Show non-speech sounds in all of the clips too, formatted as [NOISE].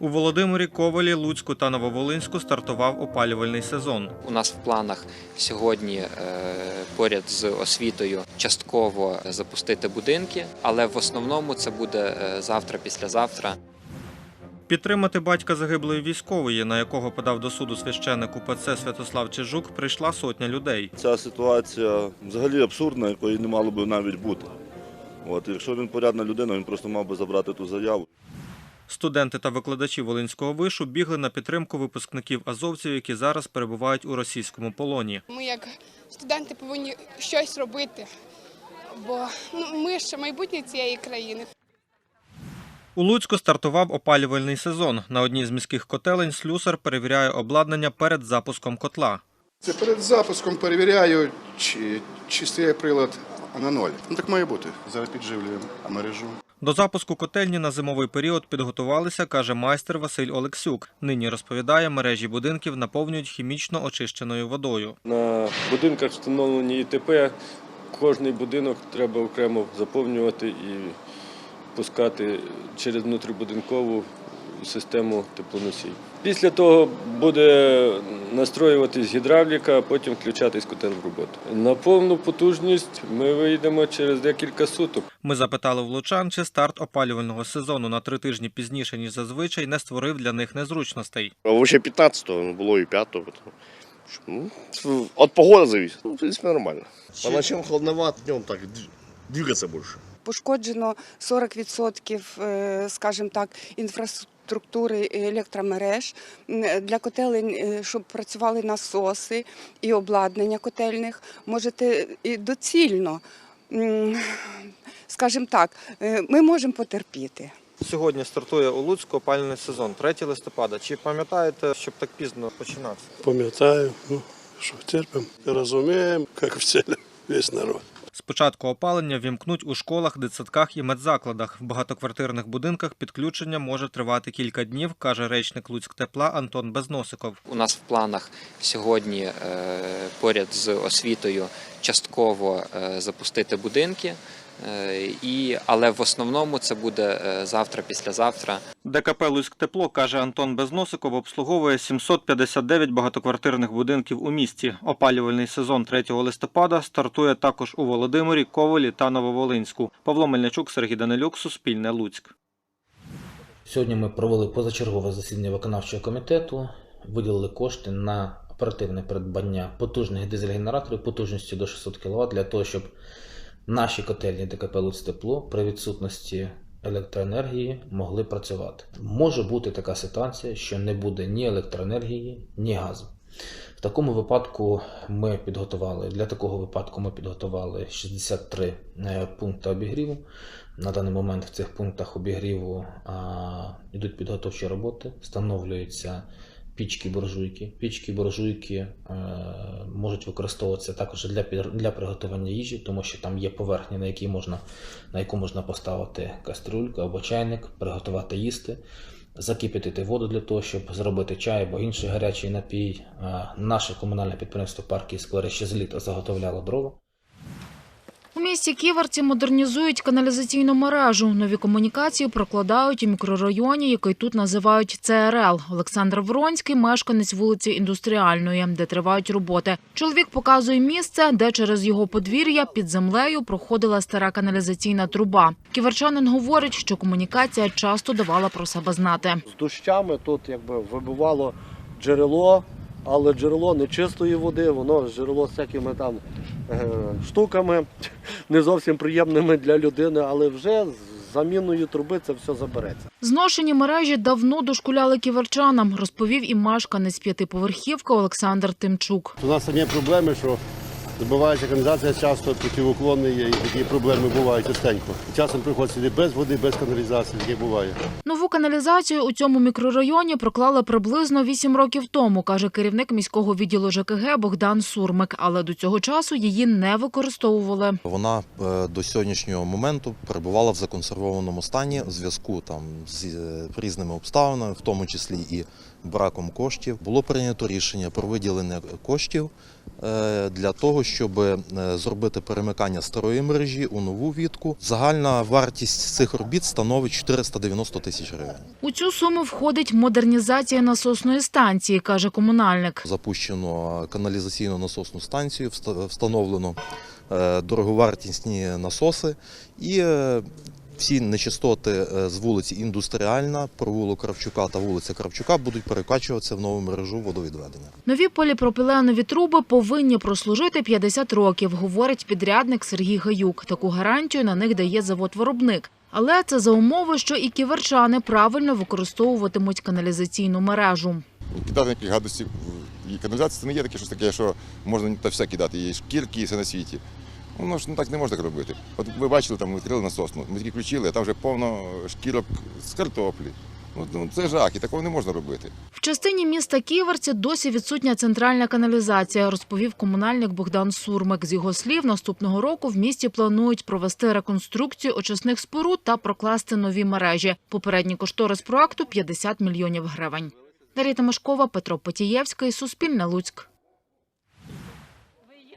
У Володимирі, Ковалі, Луцьку та Нововолинську стартував опалювальний сезон. У нас в планах сьогодні е, поряд з освітою частково запустити будинки, але в основному це буде е, завтра, післязавтра. Підтримати батька загиблої військової, на якого подав до суду священник УПЦ Святослав Чижук, прийшла сотня людей. Ця ситуація взагалі абсурдна, якої не мало би навіть бути. От, якщо він порядна людина, він просто мав би забрати ту заяву. Студенти та викладачі Волинського вишу бігли на підтримку випускників азовців, які зараз перебувають у російському полоні. Ми як студенти повинні щось робити, бо ну, ми ж майбутнє цієї країни. У Луцьку стартував опалювальний сезон. На одній з міських котелень слюсар перевіряє обладнання перед запуском котла. Це перед запуском перевіряю, чи, чи стоїть прилад на ноль. Ну так має бути. Зараз підживлюємо мережу. До запуску котельні на зимовий період підготувалися, каже майстер Василь Олексюк. Нині розповідає, мережі будинків наповнюють хімічно очищеною водою. На будинках встановлені ІТП. Кожний будинок треба окремо заповнювати і пускати через внутрібудинкову систему теплоносій. Після того буде настроюватись гідравліка, а потім включатись котел в роботу. На повну потужність ми вийдемо через декілька суток. Ми запитали в лучан, чи старт опалювального сезону на три тижні пізніше ніж зазвичай не створив для них незручностей. А вообще 15-го, ну, было и 5-го. Ну, от погоды зависит. Ну, в принципе, нормально. По ночам холодновато, днем так дв- двигаться больше. пошкоджено 40%, е, скажімо так, інфраструктури електромереж. Для котелень, е, щоб працювали насоси і обладнання котельних, можете і доцільно, м, скажімо так, е, ми можемо потерпіти. Сьогодні стартує у Луцьку опалювальний сезон, 3 листопада. Чи пам'ятаєте, щоб так пізно починався? Пам'ятаю, ну що терпимо, розуміємо, як вчили весь народ. Спочатку опалення вімкнуть у школах, дитсадках і медзакладах. В багатоквартирних будинках підключення може тривати кілька днів, каже речник Луцьктепла Антон Безносиков. У нас в планах сьогодні е, поряд з освітою частково е, запустити будинки, і, але в основному це буде е, завтра, післязавтра. ДКП Луцьктепло, каже Антон Безносиков, обслуговує 759 багатоквартирних будинків у місті. Опалювальний сезон 3 листопада стартує також у Володимирі, Ковалі та Нововолинську. Павло Мельничук, Сергій Данилюк, Суспільне Луцьк. Сьогодні ми провели позачергове засідання виконавчого комітету, виділили кошти на оперативне придбання потужних дизель-генераторів потужністю до 600 кВт для того, щоб наші котельні ДКП «Луцтепло» при відсутності електроенергії могли працювати. Може бути така ситуація, що не буде ні електроенергії, ні газу. В такому випадку ми підготували для такого випадку ми підготували 63 е, пункти обігріву. На даний момент в цих пунктах обігріву а, йдуть підготовчі роботи, встановлюються пічки буржуйки. Пічки буржуйки е, можуть використовуватися також для, для приготування їжі, тому що там є поверхня, на, якій можна, на яку можна поставити кастрюльку або чайник, приготувати їсти. Закипятити воду для того, щоб зробити чай або інший гарячий напій. Е, Наше комунальне підприємство парки і сквери ще з літа заготовляло дрова. У місті Ківерці модернізують каналізаційну мережу. Нові комунікації прокладають у мікрорайоні, який тут називають ЦРЛ. Олександр Воронський – мешканець вулиці Індустріальної, де тривають роботи. Чоловік показує місце, де через його подвір'я під землею проходила стара каналізаційна труба. Ківерчанин говорить, що комунікація часто давала про себе знати. з дощами тут якби вибивало джерело, але джерело не чистої води, воно джерело з всякими там штуками, [LAUGHS] не зовсім приємними для людини, але вже з заміною труби це все забереться. Зношені мережі давно дошкуляли ківерчанам, розповів і мешканець п'ятиповерхівки Олександр Тимчук. У нас є проблеми, що збивається каналізація часто, противоклонні є, і такі проблеми бувають частенько. Часом приходиться і без води, без каналізації, таке буває. Нову каналізацію у цьому мікрорайоні проклали приблизно 8 років тому, каже керівник міського відділу ЖКГ Богдан Сурмик. Але до цього часу її не використовували. Вона е, до сьогоднішнього моменту перебувала в законсервованому стані в зв'язку там з е, різними обставинами, в тому числі і браком коштів. Було прийнято рішення про виділення коштів е, для того, щоб е, зробити перемикання старої мережі у нову вітку. Загальна вартість цих робіт становить 490 тисяч гривень. У цю суму входить модернізація насосної станції, каже комунальник. Запущено каналізаційну насосну станцію, встановлено е, дороговартісні насоси і всі нечистоти е, з вулиці Індустріальна, провулок Кравчука та вулиця Кравчука будуть перекачуватися в нову мережу водовідведення. Нові поліпропіленові труби повинні прослужити 50 років, говорить підрядник Сергій Гаюк. Таку гарантію на них дає завод-виробник. Але це за умови, що і ківерчани правильно використовуватимуть каналізаційну мережу. кидати якісь гадості. І каналізація це не є таке щось таке, що можна та все кидати. Є шкірки і все на світі. Воно ж ну, так не можна так робити. От ви бачили, там відкрили насосну, ми тільки включили, а там вже повно шкірок з картоплі. Ну, ну, це жах, і такого не можна робити. В частині міста Ківерці досі відсутня центральна каналізація, розповів комунальник Богдан Сурмик. З його слів, наступного року в місті планують провести реконструкцію очисних споруд та прокласти нові мережі. Попередній кошторис проекту – 50 мільйонів гривень. Дар'я Тимошкова, Петро Потієвський, Суспільне Луцьк.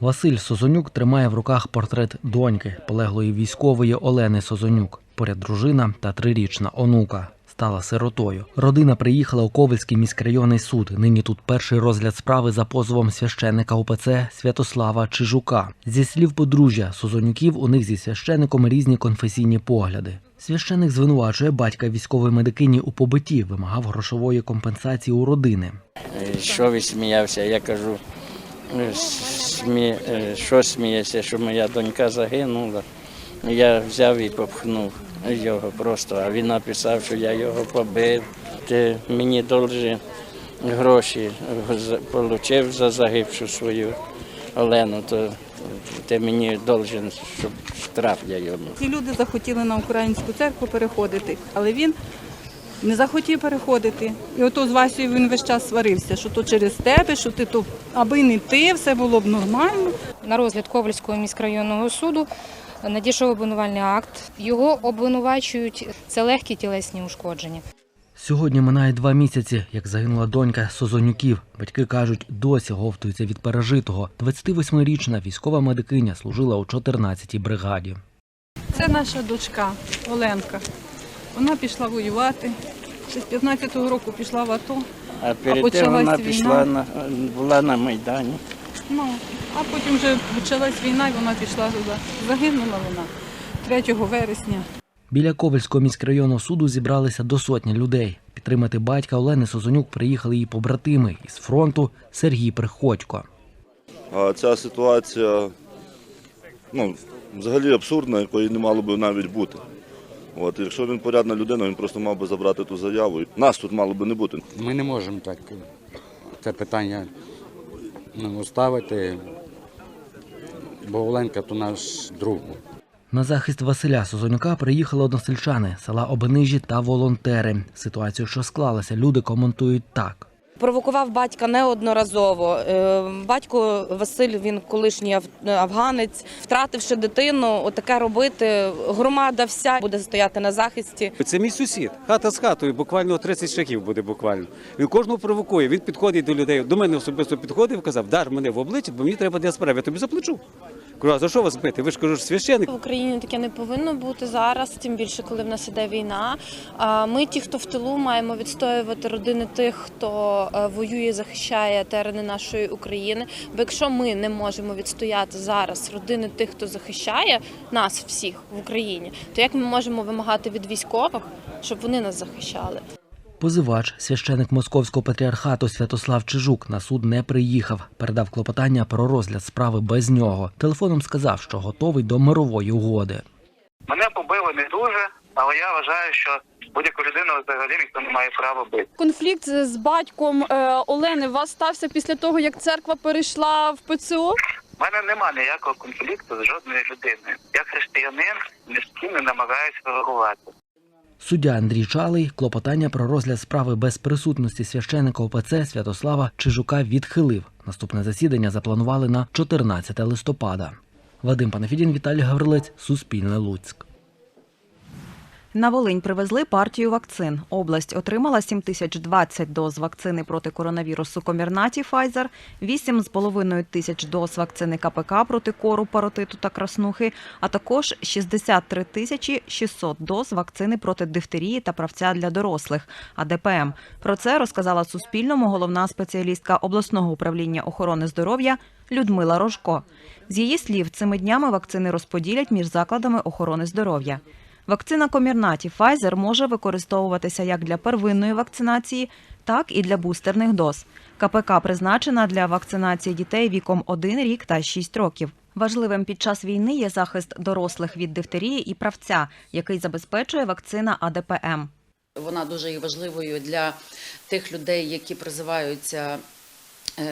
Василь Созонюк тримає в руках портрет доньки, полеглої військової Олени Созонюк. Поряд дружина та трирічна онука. Стала сиротою. Родина приїхала у Ковальський міськрайонний суд. Нині тут перший розгляд справи за позовом священника УПЦ Святослава Чижука. Зі слів подружжя Созонюків, у них зі священником різні конфесійні погляди. Священик звинувачує батька військової медикині у побитті, вимагав грошової компенсації у родини. Що ви сміявся? Я кажу, «Е, смі... е, що смієшся, що моя донька загинула. Я взяв і попхнув його просто, а він написав, що я його побив. Ти мені должен гроші отримав за загибшу свою Олену, то ти мені должен, щоб штраф я йому. Ці люди захотіли на українську церкву переходити, але він не захотів переходити. І ото з Васею він весь час сварився, що то через тебе, що ти то, аби не ти, все було б нормально. На розгляд Ковальського міськрайонного суду надійшов обвинувальний акт. Його обвинувачують це легкі тілесні ушкодження. Сьогодні минає два місяці, як загинула донька Созонюків. Батьки кажуть, досі говтуються від пережитого. 28-річна військова медикиня служила у 14-й бригаді. Це наша дочка Оленка. Вона пішла воювати. Ще з 15-го року пішла в АТО. А перед тим вона війна. пішла на була на Майдані. Ну, а потім вже почалась війна і вона пішла туди. Загинула вона 3 вересня. Біля Ковальського міськрайонного суду зібралися до сотні людей. Підтримати батька Олени Созонюк приїхали її побратими із фронту Сергій Приходько. А ця ситуація ну, взагалі абсурдна, якої не мало би навіть бути. От, якщо він порядна людина, він просто мав би забрати ту заяву. Нас тут мало би не бути. Ми не можемо так це питання ну, ставити, бо Оленка то наш друг. На захист Василя Созонюка приїхали односельчани села Обенижі та волонтери. Ситуацію, що склалася, люди коментують так. Провокував батька неодноразово. Е, Батько Василь, він колишній аф- афганець, втративши дитину, отаке робити. Громада вся буде стояти на захисті. Це мій сусід, хата з хатою, буквально 30 шагів буде буквально. Він кожного провокує, він підходить до людей. До мене особисто підходив казав, дар мене в обличчя, бо мені треба для справи, я тобі заплачу. Кажу, а за що вас бити? Ви ж кажу, священик. В Україні таке не повинно бути зараз, тим більше, коли в нас іде війна. Ми, ті, хто в тилу, маємо відстоювати родини тих, хто е, воює, захищає терени нашої України. Бо якщо ми не можемо відстояти зараз родини тих, хто захищає нас всіх в Україні, то як ми можемо вимагати від військових, щоб вони нас захищали? Позивач, священик московського патріархату Святослав Чижук на суд не приїхав. Передав клопотання про розгляд справи без нього. Телефоном сказав, що готовий до мирової угоди. Мене побили не дуже, але я вважаю, що будь-яку людину взагалі ніхто не має права бити. Конфлікт з батьком е, Олени у вас стався після того, як церква перейшла в ПЦО? У мене немає ніякого конфлікту з жодною людиною. Я християнин, ні з ким не намагаюся ворогувати. Суддя Андрій Чалий клопотання про розгляд справи без присутності священика ОПЦ Святослава Чижука відхилив. Наступне засідання запланували на 14 листопада. Вадим Панафідін, Віталій Гаврилець, Суспільне Луцьк. На Волинь привезли партію вакцин. Область отримала 7020 доз вакцини проти коронавірусу Комірнаті Pfizer, 8,5 тисяч доз вакцини КПК проти кору, паротиту та краснухи, а також 63 тисячі 600 доз вакцини проти дифтерії та правця для дорослих АДПМ. Про це розказала Суспільному головна спеціалістка обласного управління охорони здоров'я Людмила Рожко. З її слів, цими днями вакцини розподілять між закладами охорони здоров'я. Вакцина Комірнаті Pfizer може використовуватися як для первинної вакцинації, так і для бустерних доз. КПК призначена для вакцинації дітей віком 1 рік та 6 років. Важливим під час війни є захист дорослих від дифтерії і правця, який забезпечує вакцина АДПМ. Вона дуже є важливою для тих людей, які призиваються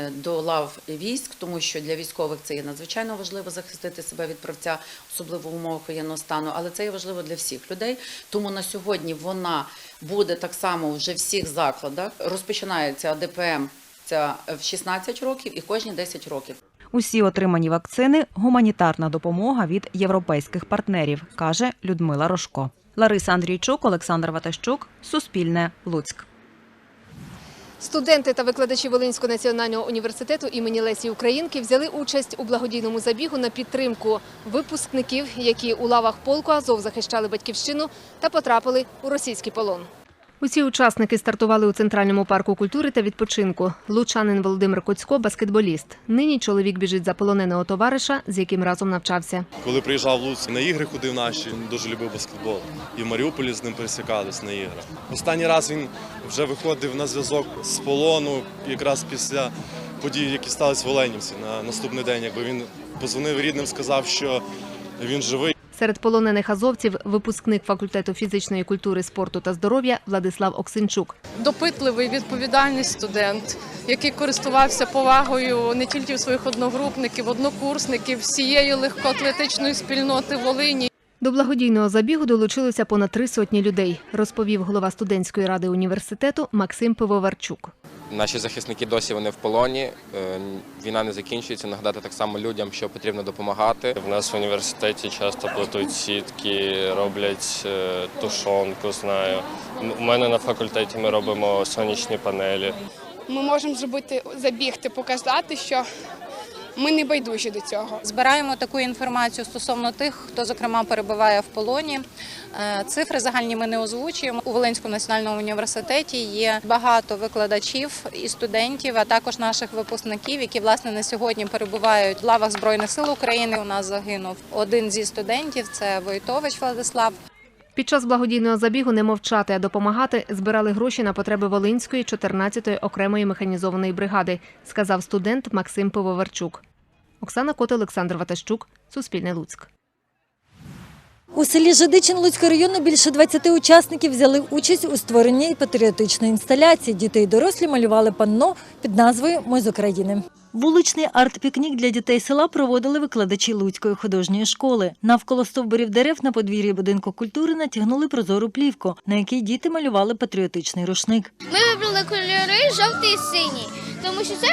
до лав військ, тому що для військових це є надзвичайно важливо захистити себе від правця, особливо в умовах воєнного стану. Але це є важливо для всіх людей. Тому на сьогодні вона буде так само вже всіх закладах. Розпочинається АДПМ ця в 16 років і кожні 10 років. Усі отримані вакцини гуманітарна допомога від європейських партнерів, каже Людмила Рожко. Лариса Андрійчук, Олександр Ватащук, Суспільне, Луцьк. Студенти та викладачі Волинського національного університету імені Лесі Українки взяли участь у благодійному забігу на підтримку випускників, які у лавах полку Азов захищали батьківщину та потрапили у російський полон. Усі учасники стартували у центральному парку культури та відпочинку. Лучанин Володимир Коцько – баскетболіст. Нині чоловік біжить за полоненого товариша, з яким разом навчався. Коли приїжджав в Луцьк на ігри, ходив наші, він дуже любив баскетбол. І в Маріуполі з ним пересікались на іграх. Останній раз він вже виходив на зв'язок з полону, якраз після подій, які сталися в Оленівці на наступний день. Якби він позвонив рідним, сказав, що він живий. Серед полонених азовців – випускник факультету фізичної культури, спорту та здоров'я Владислав Оксенчук. допитливий, відповідальний студент, який користувався повагою не тільки в своїх одногрупників, однокурсників, всієї легкоатлетичної спільноти Волині. До благодійного забігу долучилося понад три сотні людей, розповів голова студентської ради університету Максим Пивоварчук. Наші захисники досі вони в полоні. е, Війна не закінчується. Нагадати так само людям, що потрібно допомагати. В нас в університеті часто плетуть сітки, роблять е, тушонку. Знаю. У мене на факультеті ми робимо сонячні панелі. Ми можемо зробити забігти, показати, що ми не байдужі до цього. Збираємо таку інформацію стосовно тих, хто зокрема перебуває в полоні. Е, Цифри загальні ми не озвучуємо. У Волинському національному університеті є багато викладачів і студентів, а також наших випускників, які власне на сьогодні перебувають в лавах збройних сил України. У нас загинув один зі студентів. Це Войтович Владислав. Під час благодійного забігу не мовчати, а допомагати збирали гроші на потреби Волинської 14-ї окремої механізованої бригади, сказав студент Максим Пивоварчук. Оксана Кот, Олександр Ватащук, Суспільне Луцьк. У селі Жидичин Луцького району більше 20 учасників взяли участь у створенні патріотичної інсталяції. Діти й дорослі малювали панно під назвою Ми з України. Вуличний арт-пікнік для дітей села проводили викладачі Луцької художньої школи. Навколо стовбурів дерев на подвір'ї будинку культури натягнули прозору плівку, на якій діти малювали патріотичний рушник. Ми вибрали кольори жовтий і синій, тому що це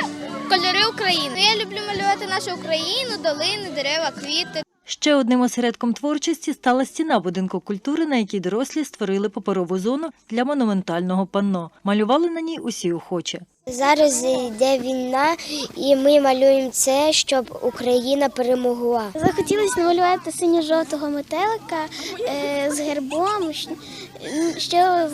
кольори України. Я люблю малювати нашу Україну, долини, дерева, квіти. Ще одним осередком творчості стала стіна будинку культури, на якій дорослі створили паперову зону для монументального панно. Малювали на ній усі охочі. Зараз йде війна, і ми малюємо це, щоб Україна перемогла. Захотілося намалювати синьо-жовтого метелика е, з гербом, щоб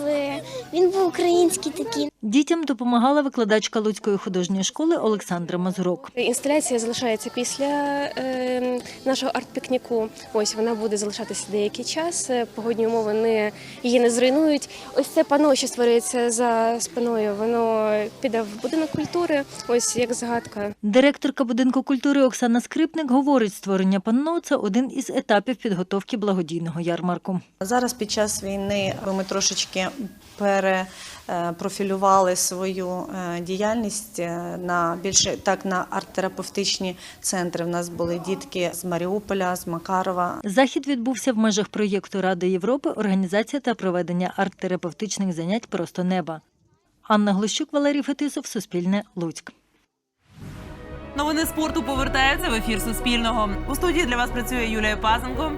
він був український такий. Дітям допомагала викладачка Луцької художньої школи Олександра Мазурок. Інсталяція залишається після е, нашого арт-пікніку. Ось вона буде залишатися деякий час. Е, Погодні умови не її не зруйнують. Ось це пано, що створюється за спиною. Воно піде в будинок культури. Ось як загадка. Директорка будинку культури Оксана Скрипник говорить, створення панно це один із етапів підготовки благодійного ярмарку. Зараз під час війни ми трошечки перепрофілювали свою е, діяльність е, на більше так на арт-терапевтичні центри. У нас були дітки з Маріуполя, з Макарова. Захід відбувся в межах проєкту Ради Європи Організація та проведення арт-терапевтичних занять Просто неба. Анна Глущук, Валерій Фетисов, Суспільне, Луцьк. Новини спорту повертаються в ефір Суспільного. У студії для вас працює Юлія Пазенко.